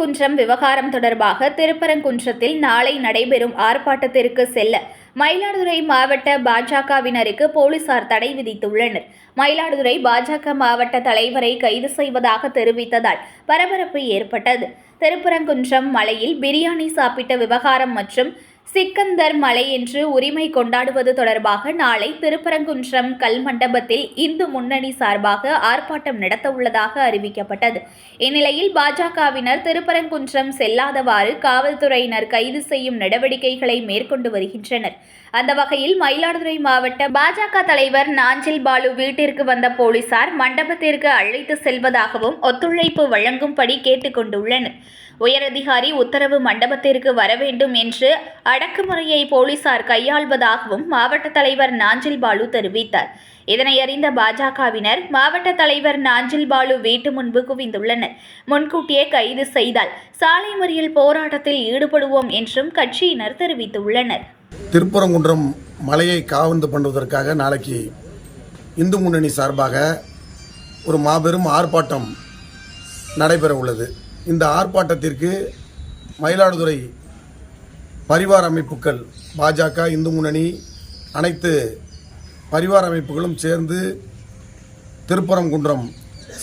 Thiruparankundram விவகாரம் தொடர்பாக திருப்பரங்குன்றத்தில் நாளை நடைபெறும் ஆர்ப்பாட்டத்திற்கு செல்ல மயிலாடுதுறை மாவட்ட பாஜகவினருக்கு போலீசார் தடை விதித்துள்ளனர். மயிலாடுதுறை பாஜக மாவட்ட தலைவரை கைது செய்வதாக தெரிவித்ததால் பரபரப்பு ஏற்பட்டது. திருப்பரங்குன்றம் மலையில் பிரியாணி சாப்பிட்ட விவகாரம் மற்றும் சிக்கந்தர் மலை என்று உரிமை கொண்டாடுவது தொடர்பாக நாளை திருப்பரங்குன்றம் கல் மண்டபத்தில் இந்து முன்னணி சார்பாக ஆர்ப்பாட்டம் நடத்த உள்ளதாக அறிவிக்கப்பட்டது. இந்நிலையில் பாஜகவினர் திருப்பரங்குன்றம் செல்லாதவாறு காவல்துறையினர் கைது செய்யும் நடவடிக்கைகளை மேற்கொண்டு வருகின்றனர். அந்த வகையில் மயிலாடுதுறை மாவட்ட பாஜக தலைவர் நாஞ்சில் பாலு வீட்டிற்கு வந்த போலீசார் மண்டபத்திற்கு அழைத்து செல்வதாகவும் ஒத்துழைப்பு வழங்கும்படி கேட்டுக்கொண்டுள்ளனர். உயரதிகாரி உத்தரவு மண்டபத்திற்கு வர வேண்டும் என்று அடக்குமுறையை போலீசார் கையாள்வதாகவும் மாவட்ட தலைவர் நாஞ்சில் பாலு தெரிவித்தார். இதனை அறிந்த பாஜகவினர் மாவட்ட தலைவர் நாஞ்சில் பாலு வீட்டு முன்பு குவிந்துள்ளனர். முன்கூட்டியே கைது செய்தால் சாலை மறியல் போராட்டத்தில் ஈடுபடுவோம் என்றும் கட்சியினர் தெரிவித்துள்ளனர். திருப்பரங்குன்றம் மலையை காவந்து பண்ணுவதற்காக நாளைக்கு இந்து முன்னணி சார்பாக ஒரு மாபெரும் ஆர்ப்பாட்டம் நடைபெற உள்ளது இந்த ஆர்ப்பாட்டத்திற்கு மயிலாடுதுறை பரிவார அமைப்புகள் பாஜக இந்து முன்னணி அனைத்து பரிவார அமைப்புகளும் சேர்ந்து திருப்பரங்குன்றம்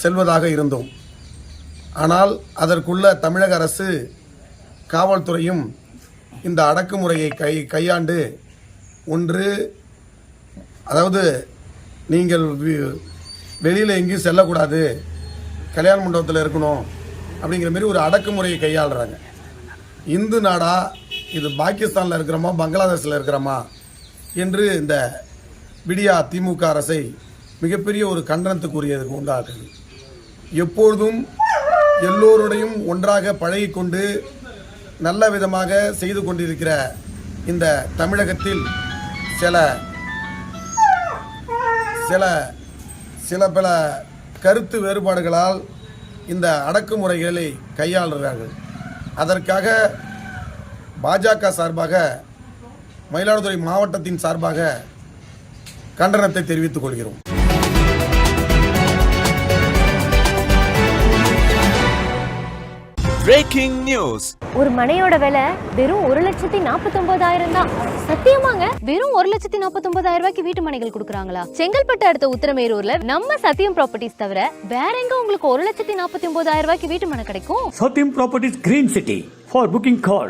செல்வதாக இருந்தோம். ஆனால் அதற்குள்ள தமிழக அரசு காவல்துறையும் இந்த அடக்குமுறையை கை கையாண்டு ஒன்று அதாவது நீங்கள் வெளியில் எங்கேயும் செல்லக்கூடாது கல்யாண மண்டபத்தில் இருக்கணும் அப்படிங்கிற மாரி ஒரு அடக்குமுறையை கையாளுறாங்க. இந்து நாடாக இது பாகிஸ்தானில் இருக்கிறோமா பங்களாதேஷில் இருக்கிறோமா என்று இந்த விடியா திமுக அரசை மிகப்பெரிய ஒரு கண்டனத்துக்குரியதுக்கு உண்டாக்குது. எப்பொழுதும் எல்லோருடையும் ஒன்றாக பழகிக்கொண்டு நல்ல விதமாக செய்து கொண்டிருக்கிற இந்த தமிழகத்தில் சில சில சில பல கருத்து வேறுபாடுகளால் இந்த அடக்குமுறைகளை கையாளுகிறார்கள். அதற்காக பாஜக சார்பாக மயிலாடுதுறை மாவட்டத்தின் சார்பாக கண்டனத்தை தெரிவித்துக் கொள்கிறோம். பிரேக்கிங் நியூஸ் ஒரு மனையோட விலை வெறும் ஒரு லட்சத்தி நாற்பத்தொன்பதாயிரம் தான். சத்தியமாங்க வெறும் ஒரு லட்சத்தி நாற்பத்தொன்பதாயிரம் ரூபாய்க்கு வீட்டு மனைகள் கொடுக்குறாங்களா? செங்கல்பட்டு அடுத்த உத்திரமேரூர்ல நம்ம சத்தியம் ப்ராப்பர்ட்டிஸ் தவிர வேற எங்க உங்களுக்கு ஒரு லட்சத்தி நாற்பத்தி ஒன்பதாயிரம் ரூபாய்க்கு வீட்டு மனை கிடைக்கும்? Satyam Properties Green City. For booking call.